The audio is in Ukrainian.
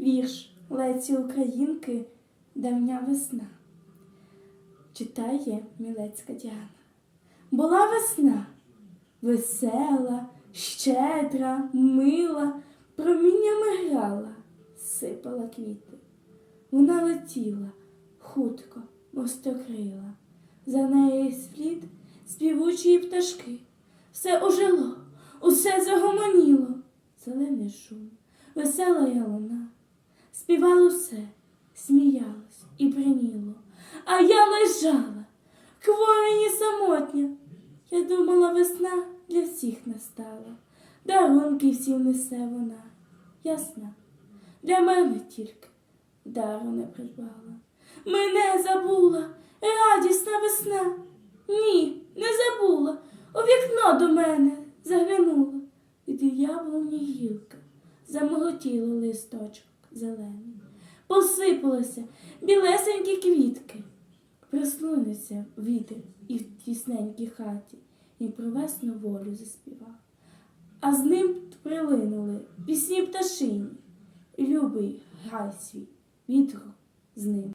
Вірш Леці Українки Давня весна. Читає Мілецька Діана. Була весна, весела, щедра, мила, проміннями грала, сипала квіти. Вона летіла хутко, мостокрила, за нею слід співучі пташки. Все ожило, усе загомоніло, зелений шум, весела ялина. Співало все, сміялось і приніло, а я лежала, хворені самотня. Я думала, весна для всіх настала, дарунки всім несе вона, ясна, для мене тільки дару не придбала. Мене забула радісна весна. Ні, не забула. У вікно до мене заглянула. Від яблуні гілка замолотіло листочок зелений. Посипалися білесенькі квітки. Проснулися вітер і в тісненькій хаті, і про весну волю заспівав. А з ним прилинули пісні пташині, любий гай свій, вітру з ним.